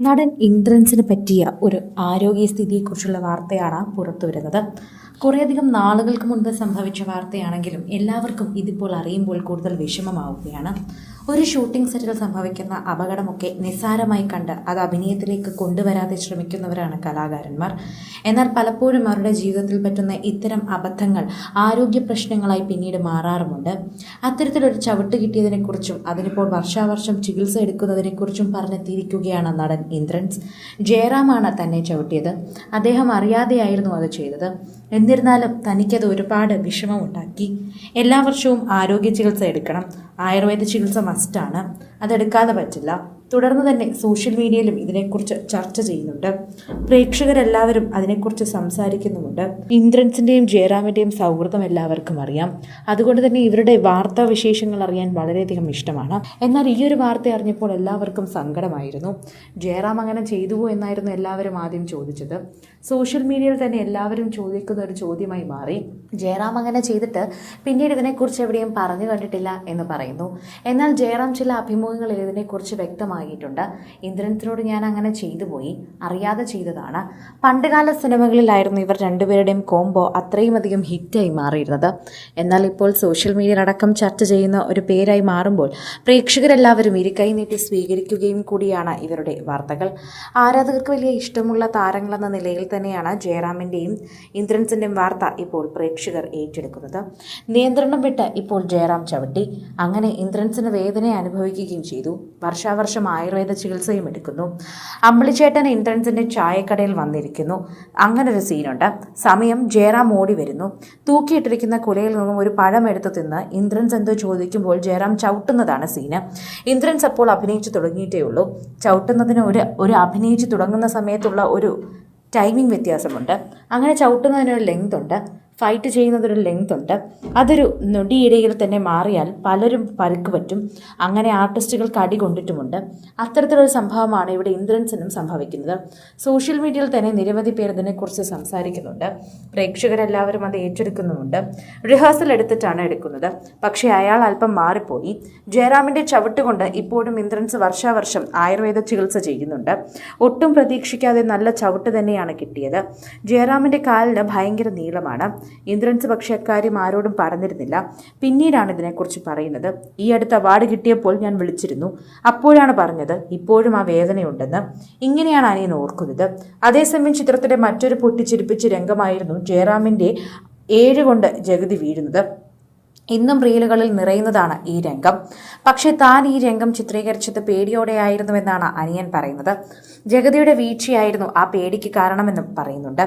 നടൻ ഇന്ദ്രൻസിന് പറ്റിയ ഒരു ആരോഗ്യസ്ഥിതിയെക്കുറിച്ചുള്ള വാർത്തയാണ് പുറത്തു വരുന്നത്. കുറേയധികം നാളുകൾക്ക് മുൻപ് സംഭവിച്ച വാർത്തയാണെങ്കിലും എല്ലാവർക്കും ഇതിപ്പോൾ അറിയുമ്പോൾ കൂടുതൽ വിഷമമാവുകയാണ്. ഒരു ഷൂട്ടിംഗ് സെറ്റിൽ സംഭവിക്കുന്ന അപകടമൊക്കെ നിസ്സാരമായി കണ്ട് അത് അഭിനയത്തിലേക്ക് കൊണ്ടുവരാതെ ശ്രമിക്കുന്നവരാണ് കലാകാരന്മാർ. എന്നാൽ പലപ്പോഴും അവരുടെ ജീവിതത്തിൽ പറ്റുന്ന ഇത്തരം അബദ്ധങ്ങൾ ആരോഗ്യ പ്രശ്നങ്ങളായി പിന്നീട് മാറാറുമുണ്ട്. അത്തരത്തിലൊരു ചവിട്ട് കിട്ടിയതിനെക്കുറിച്ചും അതിനിപ്പോൾ വർഷാവർഷം ചികിത്സ എടുക്കുന്നതിനെക്കുറിച്ചും പറഞ്ഞെത്തിയിരിക്കുകയാണ് നടൻ ഇന്ദ്രൻസ് ജയറാമാണ് തന്നെ ചവിട്ടിയത്. അദ്ദേഹം അറിയാതെയായിരുന്നു അത് ചെയ്തത്. എന്നിരുന്നാലും തനിക്കത് ഒരുപാട് വിഷമമുണ്ടാക്കി. എല്ലാ വർഷവും ആരോഗ്യ ചികിത്സ എടുക്കണം. ആയുർവേദ ചികിത്സ മസ്റ്റാണ് അതെടുക്കാതെ പറ്റില്ല. തുടർന്ന് തന്നെ സോഷ്യൽ മീഡിയയിലും ഇതിനെക്കുറിച്ച് ചർച്ച ചെയ്യുന്നുണ്ട്. പ്രേക്ഷകരെല്ലാവരും അതിനെക്കുറിച്ച് സംസാരിക്കുന്നുമുണ്ട്. ഇന്ദ്രൻസിന്റെയും ജയറാമിന്റെയും സൗഹൃദം എല്ലാവർക്കും അറിയാം. അതുകൊണ്ട് തന്നെ ഇവരുടെ വാർത്താ വിശേഷങ്ങൾ അറിയാൻ വളരെയധികം ഇഷ്ടമാണ്. എന്നാൽ ഈ ഒരു വാർത്ത അറിഞ്ഞപ്പോൾ എല്ലാവർക്കും സങ്കടമായിരുന്നു. ജയറാം അങ്ങനെ ചെയ്തുവോ എന്നായിരുന്നു എല്ലാവരും ആദ്യം ചോദിച്ചത്. സോഷ്യൽ മീഡിയയിൽ തന്നെ എല്ലാവരും ചോദിക്കുന്ന ഒരു ചോദ്യമായി മാറി. ജയറാം അങ്ങനെ ചെയ്തിട്ട് പിന്നീട് ഇതിനെക്കുറിച്ച് എവിടെയും പറഞ്ഞു കണ്ടിട്ടില്ല എന്ന് പറയുന്നു. എന്നാൽ ജയറാം ചില അഭിമുഖങ്ങളിൽ ഇതിനെക്കുറിച്ച് വ്യക്തമാക്കിയിട്ടുണ്ട് ഇന്ദ്രൻസിനോട് ഞാൻ അങ്ങനെ ചെയ്തു പോയി. അറിയാതെ ചെയ്തതാണ്. പണ്ടുകാല സിനിമകളിലായിരുന്നു ഇവർ രണ്ടുപേരുടെയും കോംബോ അത്രയും അധികം ഹിറ്റായി മാറിയിരുന്നത്. എന്നാൽ ഇപ്പോൾ സോഷ്യൽ മീഡിയയിലടക്കം ചർച്ച ചെയ്യുന്ന ഒരു പേരായി മാറുമ്പോൾ പ്രേക്ഷകരെല്ലാവരും ഇരുകൈ നീട്ടി സ്വീകരിക്കുകയും കൂടിയാണ് ഇവരുടെ വാർത്തകൾ. ആരാധകർക്ക് വലിയ ഇഷ്ടമുള്ള താരങ്ങളെന്ന നിലയിൽ തന്നെയാണ് ജയറാമിന്റെയും ഇന്ദ്രൻസിന്റെയും വാർത്ത ഇപ്പോൾ പ്രേക്ഷകർ ഏറ്റെടുക്കുന്നത്. നിയന്ത്രണം വിട്ട് ഇപ്പോൾ ജയറാം ചവിട്ടി. അങ്ങനെ ഇന്ദ്രൻസിന് വേദന അനുഭവിക്കുകയും ചെയ്തു. വർഷാവർഷം ആയുർവേദ ചികിത്സയും എടുക്കുന്നു. അമ്പിളിച്ചേട്ടൻ ഇന്ദ്രൻസിന്റെ ചായക്കടയിൽ വന്നിരിക്കുന്നു. അങ്ങനെ ഒരു സീനുണ്ട്. സമയം ജയറാം ഓടി വരുന്നു. തൂക്കിയിട്ടിരിക്കുന്ന കുലയിൽ നിന്നും ഒരു പഴം എടുത്തു തിന്ന് ഇന്ദ്രൻസ് എന്തോ ചോദിക്കുമ്പോൾ ജയറാം ചവിട്ടുന്നതാണ് സീന്. ഇന്ദ്രൻസ് അപ്പോൾ അഭിനയിച്ചു തുടങ്ങിയിട്ടേ ഉള്ളൂ. ചവിട്ടുന്നതിന് ഒരു ഒരു അഭിനയിച്ച് തുടങ്ങുന്ന സമയത്തുള്ള ഒരു ടൈമിംഗ് വ്യത്യാസമുണ്ട്. അങ്ങനെ ചവിട്ടുന്നതിനൊരു ലെങ്ത് ഉണ്ട്. ഫൈറ്റ് ചെയ്യുന്നതൊരു ലെങ്ത് ഉണ്ട്. അതൊരു നൊടിയിടയിൽ തന്നെ മാറിയാൽ പലരും പരുക്ക് പറ്റും. അങ്ങനെ ആർട്ടിസ്റ്റുകൾക്ക് അടി കൊണ്ടിട്ടുമുണ്ട്. അത്തരത്തിലൊരു സംഭവമാണ് ഇവിടെ ഇന്ദ്രൻസിനും സംഭവിക്കുന്നത്. സോഷ്യൽ മീഡിയയിൽ തന്നെ നിരവധി പേർ ഇതിനെക്കുറിച്ച് സംസാരിക്കുന്നുണ്ട്. പ്രേക്ഷകരെല്ലാവരും അത് ഏറ്റെടുക്കുന്നുമുണ്ട്. റിഹേഴ്സൽ എടുത്തിട്ടാണ് എടുക്കുന്നത്. പക്ഷേ അയാൾ അല്പം മാറിപ്പോയി. ജയറാമിന്റെ ചവിട്ടുകൊണ്ട് ഇപ്പോഴും ഇന്ദ്രൻസ് വർഷാവർഷം ആയുർവേദ ചികിത്സ ചെയ്യുന്നുണ്ട്. ഒട്ടും പ്രതീക്ഷിക്കാതെ നല്ല ചവിട്ട് തന്നെയാണ് കിട്ടിയത്. ജയറാമിന്റെ കാലിന് ഭയങ്കര നീളമാണ്. ഇന്ദ്രൻസ് പക്ഷേ അക്കാര്യം ആരോടും പറഞ്ഞിരുന്നില്ല. പിന്നീടാണ് ഇതിനെക്കുറിച്ച് പറയുന്നത്. ഈ അടുത്ത അവാർഡ് കിട്ടിയപ്പോൾ ഞാൻ വിളിച്ചിരുന്നു. അപ്പോഴാണ് പറഞ്ഞത് ഇപ്പോഴും ആ വേദനയുണ്ടെന്ന്. ഇങ്ങനെയാണ് അനിയൻ ഓർക്കുന്നത്. അതേസമയം ചിത്രത്തിലെ മറ്റൊരു പൊട്ടിച്ചിരിപ്പിച്ച രംഗമായിരുന്നു ജയറാമിന്റെ ഏഴ് കൊണ്ട് ജഗതി വീഴുന്നത്. ഇന്നും റീലുകളിൽ നിറയുന്നതാണ് ഈ രംഗം. പക്ഷേ താൻ ഈ രംഗം ചിത്രീകരിച്ചത് പേടിയോടെയായിരുന്നുവെന്നാണ് അനിയൻ പറയുന്നത്. ജഗതിയുടെ വീഴ്ചയായിരുന്നു ആ പേടിക്ക് കാരണമെന്നും പറയുന്നുണ്ട്.